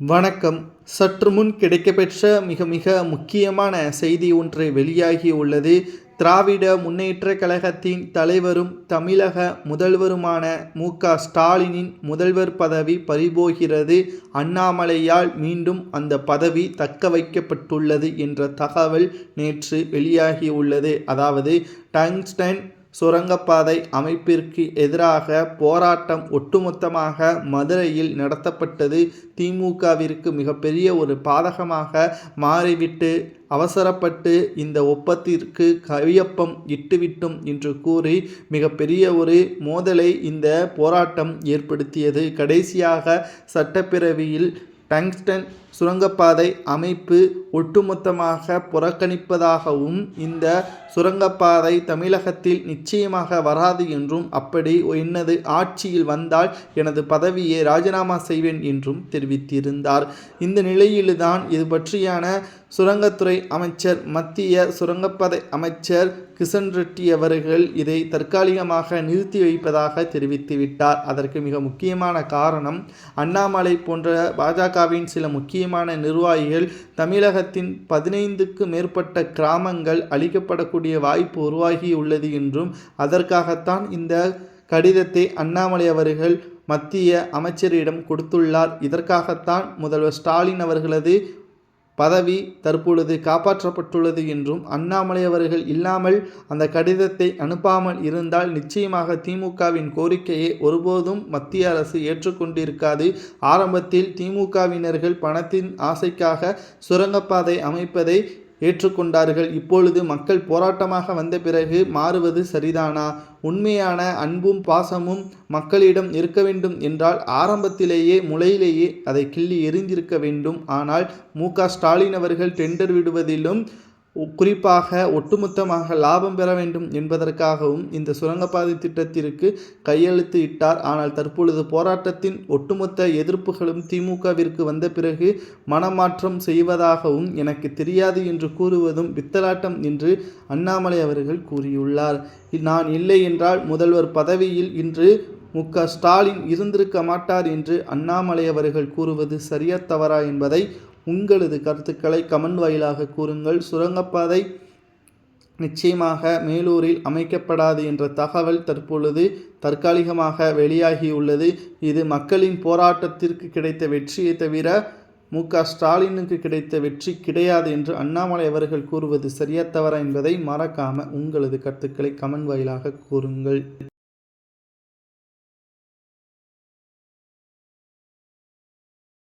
வணக்கம். சற்று முன் கிடைக்கப்பெற்ற மிக மிக முக்கியமான செய்தி ஒன்று வெளியாகி உள்ளது. திராவிட முன்னேற்ற கழகத்தின் தலைவரும் தமிழக முதல்வருமான மு. க. ஸ்டாலினின் முதல்வர் பதவி பறிபோகிறது. அண்ணாமலையால் மீண்டும் அந்த பதவி தக்க வைக்கப்பட்டுள்ளது என்ற தகவல் நேற்று வெளியாகியுள்ளது அதாவது டங்ஸ்டன் சுரங்கப்பாதை அமைப்பிற்கு எதிராக போராட்டம் ஒட்டுமொத்தமாக மதுரையில் நடத்தப்பட்டது திமுகவிற்கு மிகப்பெரிய ஒரு பாதகமாக மாறிவிட்டு அவசரப்பட்டு இந்த ஒப்பத்திற்கு கையொப்பம் இட்டுவிட்டோம் என்று கூறி மிகப்பெரிய ஒரு மோதலை இந்த போராட்டம் ஏற்படுத்தியது. கடைசியாக சட்டப்பேரவையில் டங்ஸ்டன் சுரங்கப்பாதை அமைப்பு ஒட்டுமொத்தமாக புறக்கணிப்பதாகவும் இந்த சுரங்கப்பாதை தமிழகத்தில் நிச்சயமாக வராது என்றும் அப்படி எனது ஆட்சியில் வந்தால் எனது பதவியை ராஜினாமா செய்வேன் என்றும் தெரிவித்திருந்தார். இந்த நிலையில்தான் இது பற்றியான சுரங்கத்துறை அமைச்சர் மத்திய சுரங்கப்பாதை அமைச்சர் கிஷன் ரெட்டி அவர்கள் இதை தற்காலிகமாக நிறுத்தி வைப்பதாக தெரிவித்துவிட்டார் அதற்கு மிக முக்கியமான காரணம் அண்ணாமலை போன்ற பாஜகவின் சில முக்கியமான நிர்வாகிகள் தமிழகத்தின் பதினைந்துக்கு மேற்பட்ட கிராமங்கள் அளிக்கப்படக்கூடிய வாய்ப்பு உருவாகியுள்ளது என்றும் அதற்காகத்தான் இந்த கடிதத்தை அண்ணாமலை அவர்கள் மத்திய அமைச்சரிடம் கொடுத்துள்ளார். இதற்காகத்தான் முதல்வர் ஸ்டாலின் அவர்களது பதவி தற்பொழுது காப்பாற்றப்பட்டுள்ளது என்றும் அண்ணாமலை அவர்கள் இல்லாமல் அந்த கடிதத்தை அனுப்பாமல் இருந்தால் நிச்சயமாக திமுகவின் கோரிக்கையை ஒருபோதும் மத்திய அரசு ஏற்றுக்கொண்டிருக்காது. ஆரம்பத்தில் திமுகவினர்கள் பணத்தின் ஆசைக்காக சுரங்கப்பாதை அமைப்பதை ஏற்றுக்கொண்டார்கள். இப்பொழுது மக்கள் போராட்டமாக வந்த பிறகு மாறுவது சரிதானா? உண்மையான அன்பும் பாசமும் மக்களிடம் இருக்க வேண்டும் என்றால் ஆரம்பத்திலேயே முளையிலேயே அதை கிள்ளி எறிந்திருக்க வேண்டும். ஆனால் மு ஸ்டாலின் அவர்கள் டெண்டர் விடுவதிலும் குறிப்பாக ஒட்டுமொத்தமாக லாபம் பெற வேண்டும் என்பதற்காகவும் இந்த சுரங்கப்பாதை திட்டத்திற்கு கையெழுத்து இட்டார். ஆனால் தற்பொழுது போராட்டத்தின் ஒட்டுமொத்த எதிர்ப்புகளும் திமுகவிற்கு வந்த பிறகு மனமாற்றம் செய்வதாகவும் எனக்கு தெரியாது என்று கூறுவதும் பித்தலாட்டம் என்று அண்ணாமலை அவர்கள் கூறியுள்ளார். நான் இல்லை என்றால் முதல்வர் பதவியில் இன்று மு. ஸ்டாலின் இருந்திருக்க மாட்டார் என்று அண்ணாமலை அவர்கள் கூறுவது சரியா தவறா என்பதை உங்களது கருத்துக்களை கமெண்ட் வாயிலாக கூறுங்கள். சுரங்கப்பாதை நிச்சயமாக மேலூரில் அமைக்கப்படாது என்ற தகவல் தற்பொழுது தற்காலிகமாக வெளியாகியுள்ளது. இது மக்களின் போராட்டத்திற்கு கிடைத்த வெற்றியை தவிர மு. க. ஸ்டாலினுக்கு கிடைத்த வெற்றி கிடையாது என்று அண்ணாமலை அவர்கள் கூறுவது சரியா தவறா என்பதை மறக்காம உங்களது கருத்துக்களை கமெண்ட் வாயிலாக கூறுங்கள்.